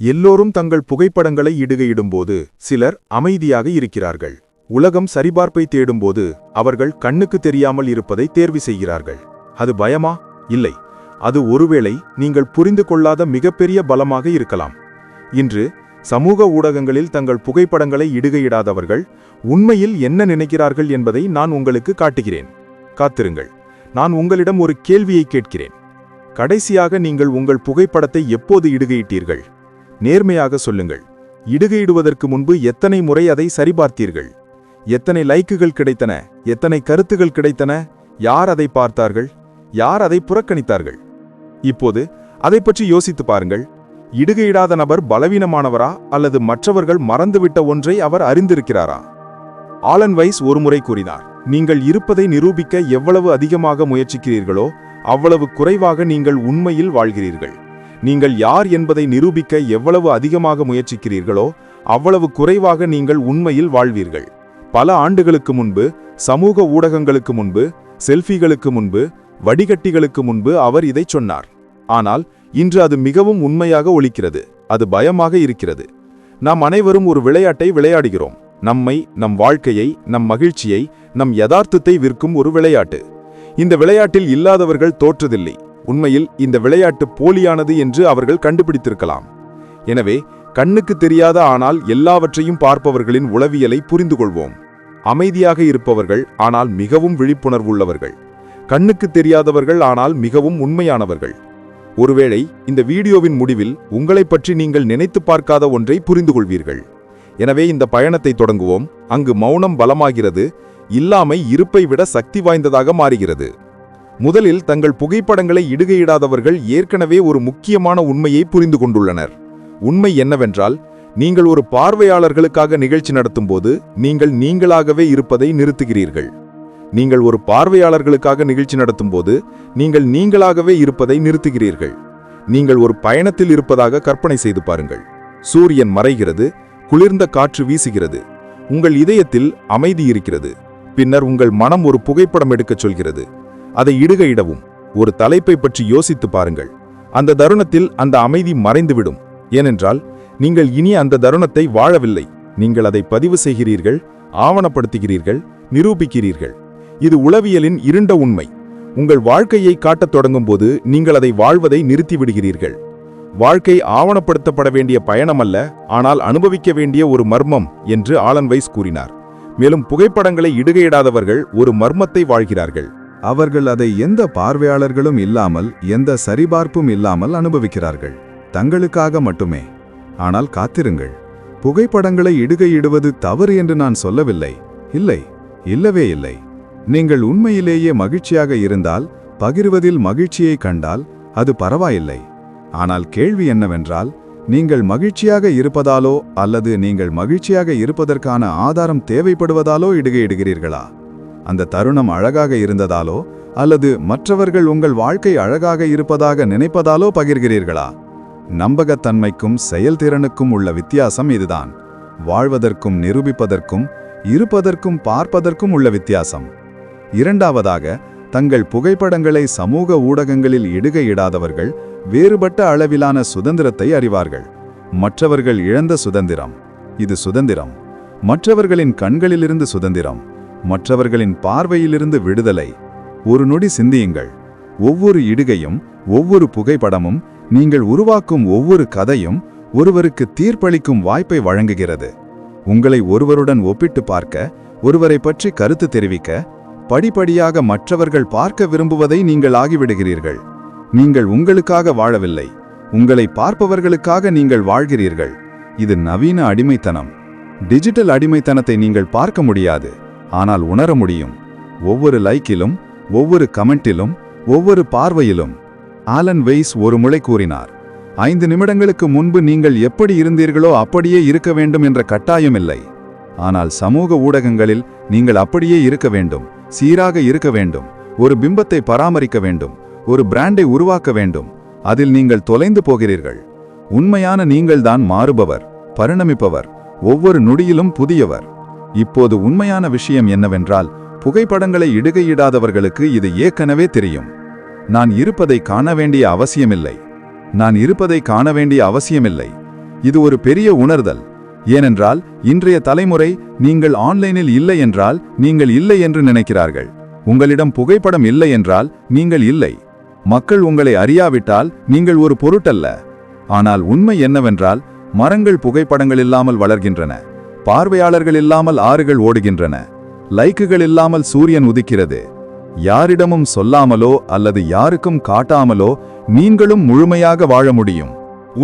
எல்லோரும் தங்கள் புகைப்படங்களை இடுகையிடும்போது சிலர் அமைதியாக இருக்கிறார்கள். உலகம் சரிபார்ப்பை தேடும்போது அவர்கள் கண்ணுக்கு தெரியாமல் இருப்பதை தேர்வு செய்கிறார்கள். அது பயமா? இல்லை. அது ஒருவேளை நீங்கள் புரிந்து கொள்ளாத மிகப்பெரிய பலமாக இருக்கலாம். இன்று சமூக ஊடகங்களில் தங்கள் புகைப்படங்களை இடுகையிடாதவர்கள் உண்மையில் என்ன நினைக்கிறார்கள் என்பதை நான் உங்களுக்கு காட்டுகிறேன். காத்திருங்கள். நான் உங்களிடம் ஒரு கேள்வியை கேட்கிறேன். கடைசியாக நீங்கள் உங்கள் புகைப்படத்தை எப்போது இடுகையிட்டீர்கள்? நேர்மையாக சொல்லுங்கள். இடுகையிடுவதற்கு முன்பு எத்தனை முறை அதை சரிபார்த்தீர்கள்? எத்தனை லைக்குகள் கிடைத்தன? எத்தனை கருத்துகள் கிடைத்தன? யார் அதை பார்த்தார்கள்? யார் அதை புறக்கணித்தார்கள்? இப்போது அதை பற்றி யோசித்து பாருங்கள். இடுகையிடாத நபர் பலவீனமானவரா அல்லது மற்றவர்கள் மறந்துவிட்ட ஒன்றை அவர் அறிந்திருக்கிறாரா? ஆலன் வைஸ் ஒருமுறை கூறினார் நீங்கள் இருப்பதை நிரூபிக்க எவ்வளவு அதிகமாக முயற்சிக்கிறீர்களோ அவ்வளவு குறைவாக நீங்கள் உண்மையில் வாழ்கிறீர்கள். நீங்கள் யார் என்பதை நிரூபிக்க எவ்வளவு அதிகமாக முயற்சிக்கிறீர்களோ அவ்வளவு குறைவாக நீங்கள் உண்மையில் வாழ்வீர்கள். பல ஆண்டுகளுக்கு முன்பு சமூக ஊடகங்களுக்கு முன்பு செல்ஃபிகளுக்கு முன்பு வடிகட்டிகளுக்கு முன்பு அவர் இதைச் சொன்னார். ஆனால் இன்று அது மிகவும் உண்மையாக ஒழிக்கிறது அது பயமாக இருக்கிறது. நாம் அனைவரும் ஒரு விளையாட்டை விளையாடுகிறோம். நம்மை நம் வாழ்க்கையை நம் மகிழ்ச்சியை நம் யதார்த்தத்தை விற்கும் ஒரு விளையாட்டு. இந்த விளையாட்டில் இல்லாதவர்கள் தோற்றதில்லை. உண்மையில் இந்த விளையாட்டு போலியானது என்று அவர்கள் கண்டுபிடித்திருக்கலாம். எனவே கண்ணுக்கு தெரியாத ஆனால் எல்லாவற்றையும் பார்ப்பவர்களின் உளவியலை புரிந்து கொள்வோம் அமைதியாக இருப்பவர்கள் ஆனால் மிகவும் விழிப்புணர்வுள்ளவர்கள். கண்ணுக்கு தெரியாதவர்கள் ஆனால் மிகவும் உண்மையானவர்கள். ஒருவேளை இந்த வீடியோவின் முடிவில் உங்களைப் பற்றி நீங்கள் நினைத்து பார்க்காத ஒன்றை புரிந்து கொள்வீர்கள் எனவே இந்த பயணத்தை தொடங்குவோம். அங்கு மௌனம் பலமாகிறது. இல்லாமை இருப்பை விட சக்தி வாய்ந்ததாக மாறுகிறது. முதலில் தங்கள் புகைப்படங்களை இடுகையிடாதவர்கள் ஏற்கனவே ஒரு முக்கியமான உண்மையை புரிந்து கொண்டுள்ளனர். உண்மை என்னவென்றால் நீங்கள் ஒரு பார்வையாளர்களுக்காக நிகழ்ச்சி நடத்தும்போது நீங்கள் நீங்களாகவே இருப்பதை நிறுத்துகிறீர்கள். நீங்கள் ஒரு பார்வையாளர்களுக்காக நிகழ்ச்சி நடத்தும்போது நீங்கள் நீங்களாகவே இருப்பதை நிறுத்துகிறீர்கள். நீங்கள் ஒரு பயணத்தில் இருப்பதாக கற்பனை செய்து பாருங்கள். சூரியன் மறைகிறது குளிர்ந்த காற்று வீசுகிறது. உங்கள் இதயத்தில் அமைதி இருக்கிறது. பின்னர் உங்கள் மனம் ஒரு புகைப்படம் எடுக்கச் சொல்கிறது. அதை இடுகையிடவும். ஒரு தலைப்பை பற்றி யோசித்து பாருங்கள். அந்த தருணத்தில் அந்த அமைதி மறைந்துவிடும். ஏனென்றால் நீங்கள் இனி அந்த தருணத்தை வாழவில்லை. நீங்கள் அதை பதிவு செய்கிறீர்கள் ஆவணப்படுத்துகிறீர்கள் நிரூபிக்கிறீர்கள். இது உளவியலின் இருண்ட உண்மை. உங்கள் வாழ்க்கையை காட்டத் தொடங்கும்போது நீங்கள் அதை வாழ்வதை நிறுத்திவிடுகிறீர்கள். வாழ்க்கை ஆவணப்படுத்தப்பட வேண்டிய பயணமல்ல ஆனால் அனுபவிக்க வேண்டிய ஒரு மர்மம் என்று ஆலன் வைஸ் கூறினார். மேலும் புகைப்படங்களை இடுகையிடாதவர்கள் ஒரு மர்மத்தை வாழ்கிறார்கள். அவர்கள் அதை எந்த பார்வையாளர்களும் இல்லாமல் எந்த சரிபார்ப்பும் இல்லாமல் அனுபவிக்கிறார்கள். தங்களுக்காக மட்டுமே. ஆனால் காத்திருங்கள். புகைப்படங்களை இடுகையிடுவது தவறு என்று நான் சொல்லவில்லை. இல்லை. இல்லவே இல்லை. நீங்கள் உண்மையிலேயே மகிழ்ச்சியாக இருந்தால் பகிர்வதில் மகிழ்ச்சியை கண்டால் அது பரவாயில்லை. ஆனால் கேள்வி என்னவென்றால் நீங்கள் மகிழ்ச்சியாக இருப்பதாலோ அல்லது நீங்கள் மகிழ்ச்சியாக இருப்பதற்கான ஆதாரம் தேவைப்படுவதாலோ இடுகையிடுகிறீர்களா? அந்த தருணம் அழகாக இருந்ததாலோ அல்லது மற்றவர்கள் உங்கள் வாழ்க்கை அழகாக இருப்பதாக நினைப்பதாலோ பகிர்கிறீர்களா? நம்பகத்தன்மைக்கும் செயல்திறனுக்கும் உள்ள வித்தியாசம் இதுதான். வாழ்வதற்கும் நிரூபிப்பதற்கும் இருப்பதற்கும் பார்ப்பதற்கும் உள்ள வித்தியாசம். இரண்டாவதாக தங்கள் புகைப்படங்களை சமூக ஊடகங்களில் இடுகையிடாதவர்கள் வேறுபட்ட அளவிலான சுதந்திரத்தை அறிவார்கள். மற்றவர்கள் இழந்த சுதந்திரம். இது சுதந்திரம். மற்றவர்களின் கண்களிலிருந்து சுதந்திரம். மற்றவர்களின் பார்வையிலிருந்து விடுதலை. ஒரு நொடி சிந்தியுங்கள். ஒவ்வொரு இடுகையும் ஒவ்வொரு புகைப்படமும் நீங்கள் உருவாக்கும் ஒவ்வொரு கதையும் ஒருவருக்கு தீர்ப்பளிக்கும் வாய்ப்பை வழங்குகிறது. உங்களை ஒருவருடன் ஒப்பிட்டு பார்க்க ஒருவரை பற்றி கருத்து தெரிவிக்க படிப்படியாக மற்றவர்கள் பார்க்க விரும்புவதை நீங்கள் ஆகிவிடுகிறீர்கள். நீங்கள் உங்களுக்காக வாழவில்லை. உங்களை பார்ப்பவர்களுக்காக நீங்கள் வாழ்கிறீர்கள். இது நவீன அடிமைத்தனம். டிஜிட்டல் அடிமைத்தனத்தை நீங்கள் பார்க்க முடியாது. ஆனால் உணர முடியும். ஒவ்வொரு லைக்கிலும் ஒவ்வொரு கமெண்டிலும் ஒவ்வொரு பார்வையிலும். ஆலன் வெய்ஸ் ஒரு முறை கூறினார் ஐந்து நிமிடங்களுக்கு முன்பு நீங்கள் எப்படி இருந்தீர்களோ அப்படியே இருக்க வேண்டும் என்ற கட்டாயம் இல்லை. ஆனால் சமூக ஊடகங்களில் நீங்கள் அப்படியே இருக்க வேண்டும் சீராக இருக்க வேண்டும் ஒரு பிம்பத்தை பராமரிக்க வேண்டும் ஒரு பிராண்டை உருவாக்க வேண்டும் அதில் நீங்கள் தொலைந்து போகிறீர்கள். உண்மையான நீங்கள்தான் மாறுபவர் பரிணமிப்பவர் ஒவ்வொரு நொடியிலும் புதியவர். இப்போது உண்மையான விஷயம் என்னவென்றால் புகைப்படங்களை இடுகையிடாதவர்களுக்கு இது ஏற்கனவே தெரியும். நான் இருப்பதை காண வேண்டிய அவசியமில்லை. நான் இருப்பதை காண வேண்டிய அவசியமில்லை. இது ஒரு பெரிய உணர்தல். ஏனென்றால் இன்றைய தலைமுறை நீங்கள் ஆன்லைனில் இல்லை என்றால் நீங்கள் இல்லை என்று நினைக்கிறார்கள். உங்களிடம் புகைப்படம் இல்லை என்றால் நீங்கள் இல்லை. மக்கள் உங்களை அறியாவிட்டால் நீங்கள் ஒரு பொருட்டல்ல. ஆனால் உண்மை என்னவென்றால் மரங்கள் புகைப்படங்கள் இல்லாமல் வளர்கின்றன. பார்வையாளர்கள் இல்லாமல் ஆறுகள் ஓடுகின்றன. லைக்குகள் இல்லாமல் சூரியன் உதிக்கிறது. யாரிடமும் சொல்லாமலோ அல்லது யாருக்கும் காட்டாமலோ நீங்களும் முழுமையாக வாழ முடியும்.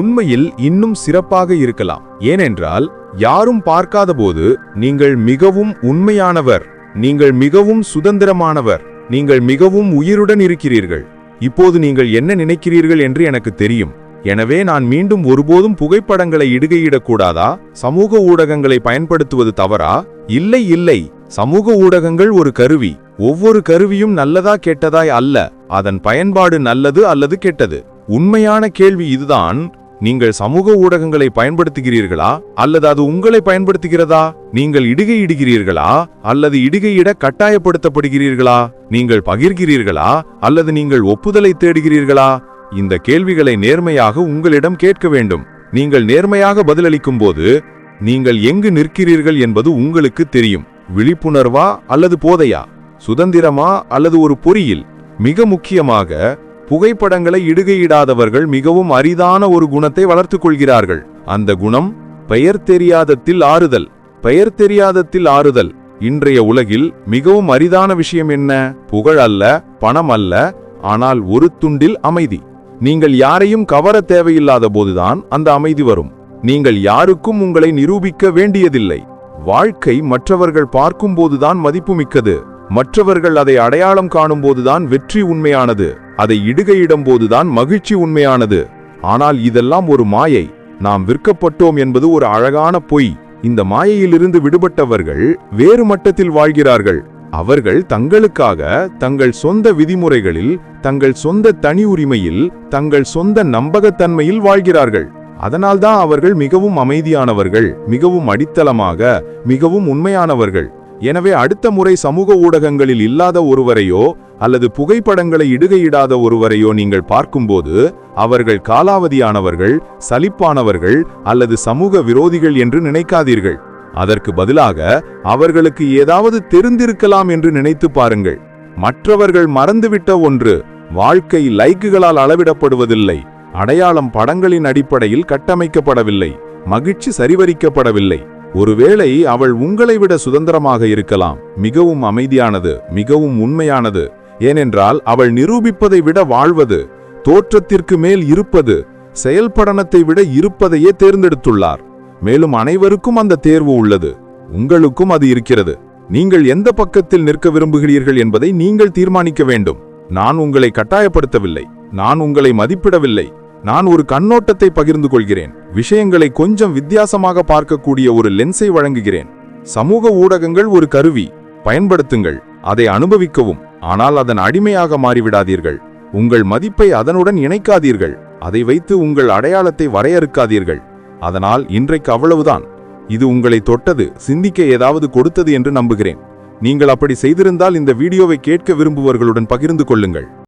உண்மையில் இன்னும் சிறப்பாக இருக்கலாம். ஏனென்றால் யாரும் பார்க்காதபோது நீங்கள் மிகவும் உண்மையானவர் நீங்கள் மிகவும் சுதந்திரமானவர் நீங்கள் மிகவும் உயிருடன் இருக்கிறீர்கள். இப்போது நீங்கள் என்ன நினைக்கிறீர்கள் என்று எனக்கு தெரியும். எனவே நான் மீண்டும் ஒருபோதும் புகைப்படங்களை இடுகையிடக்கூடாதா? சமூக ஊடகங்களை பயன்படுத்துவது தவறா? இல்லை இல்லை. சமூக ஊடகங்கள் ஒரு கருவி. ஒவ்வொரு கருவியும் நல்லதா கெட்டதாய் அல்ல. அதன் பயன்பாடு நல்லது அல்லது கெட்டது? உண்மையான கேள்வி இதுதான். நீங்கள் சமூக ஊடகங்களை பயன்படுத்துகிறீர்களா? அல்லது அது உங்களை பயன்படுத்துகிறதா? நீங்கள் இடுகை இடுகிறீர்களா அல்லது இடுகையிட கட்டாயப்படுத்தப்படுகிறீர்களா? நீங்கள் பகிர்கிறீர்களா? அல்லது நீங்கள் ஒப்புதலை தேடுகிறீர்களா? இந்த கேள்விகளை நேர்மையாக உங்களிடம் கேட்க வேண்டும். நீங்கள் நேர்மையாக பதிலளிக்கும் போது நீங்கள் எங்கு நிற்கிறீர்கள் என்பது உங்களுக்கு தெரியும். விழிப்புணர்வா அல்லது போதையா? சுதந்திரமா அல்லது ஒரு பொறியில்? மிக முக்கியமாக புகைப்படங்களை இடுகையிடாதவர்கள் மிகவும் அரிதான ஒரு குணத்தை வளர்த்துக் கொள்கிறார்கள். அந்த குணம் பெயர் தெரியாதத்தில் ஆறுதல். பெயர் தெரியாதத்தில் ஆறுதல். இன்றைய உலகில் மிகவும் அரிதான விஷயம் என்ன? புகழ் அல்ல பணம் அல்ல ஆனால் ஒரு துண்டில் அமைதி. நீங்கள் யாரையும் கவர தேவையில்லாத போதுதான் அந்த அமைதி வரும். நீங்கள் யாருக்கும் உங்களை நிரூபிக்க வேண்டியதில்லை. வாழ்க்கை மற்றவர்கள் பார்க்கும்போதுதான் மதிப்புமிக்கது. மற்றவர்கள் அதை அடையாளம் காணும்போதுதான் வெற்றி உண்மையானது. அதை இடுகையிடும் போதுதான் மகிழ்ச்சி உண்மையானது. ஆனால் இதெல்லாம் ஒரு மாயை. நாம் விற்கப்பட்டோம் என்பது ஒரு அழகான பொய். இந்த மாயையிலிருந்து விடுபட்டவர்கள் வேறு மட்டத்தில் வாழ்கிறார்கள். அவர்கள் தங்களுக்காக தங்கள் சொந்த விதிமுறைகளில் தங்கள் சொந்த தனி உரிமையில் தங்கள் சொந்த நம்பகத்தன்மையில் வாழ்கிறார்கள். அதனால்தான் அவர்கள் மிகவும் அமைதியானவர்கள் மிகவும் அடித்தளமாக மிகவும் உண்மையானவர்கள். எனவே அடுத்த முறை சமூக ஊடகங்களில் இல்லாத ஒருவரையோ அல்லது புகைப்படங்களை இடுகையிடாத ஒருவரையோ நீங்கள் பார்க்கும்போது அவர்கள் காலாவதியானவர்கள் சலிப்பானவர்கள் அல்லது சமூக விரோதிகள் என்று நினைக்காதீர்கள். அதற்கு பதிலாக அவர்களுக்கு ஏதாவது தெரிந்திருக்கலாம் என்று நினைத்து பாருங்கள். மற்றவர்கள் மறந்துவிட்ட ஒன்று வாழ்க்கை லைக்குகளால் அளவிடப்படுவதில்லை. அடையாளம் படங்களின் அடிப்படையில் கட்டமைக்கப்படவில்லை. மகிழ்ச்சி சரிவரிக்கப்படவில்லை. ஒருவேளை அவள் உங்களை விட சுதந்திரமாக இருக்கலாம். மிகவும் அமைதியானது மிகவும் உண்மையானது. ஏனென்றால் அவள் நிரூபிப்பதை விட வாழ்வது தோற்றத்திற்கு மேல் இருப்பது செயல்படனத்தை விட இருப்பதையே தேர்ந்தெடுத்துள்ளார். மேலும் அனைவருக்கும் அந்த தேர்வு உள்ளது. உங்களுக்கும் அது இருக்கிறது. நீங்கள் எந்த பக்கத்தில் நிற்க விரும்புகிறீர்கள் என்பதை நீங்கள் தீர்மானிக்க வேண்டும். நான் உங்களை கட்டாயப்படுத்தவில்லை. நான் உங்களை மதிப்பிடவில்லை. நான் ஒரு கண்ணோட்டத்தை பகிர்ந்து கொள்கிறேன். விஷயங்களை கொஞ்சம் வித்தியாசமாக பார்க்கக்கூடிய ஒரு லென்ஸை வழங்குகிறேன். சமூக ஊடகங்கள் ஒரு கருவி. பயன்படுத்துங்கள். அதை அனுபவிக்கவும். ஆனால் அதன் அடிமையாக மாறிவிடாதீர்கள். உங்கள் மதிப்பை அதனுடன் இணைக்காதீர்கள். அதை வைத்து உங்கள் அடையாளத்தை வரையறுக்காதீர்கள். அதனால் இன்றைக்கு அவ்வளவுதான். இது உங்களை தொட்டது சிந்திக்க ஏதாவது கொடுத்தது என்று நம்புகிறேன். நீங்கள் அப்படி செய்திருந்தால் இந்த வீடியோவை கேட்க விரும்புவர்களுடன் பகிர்ந்து கொள்ளுங்கள்.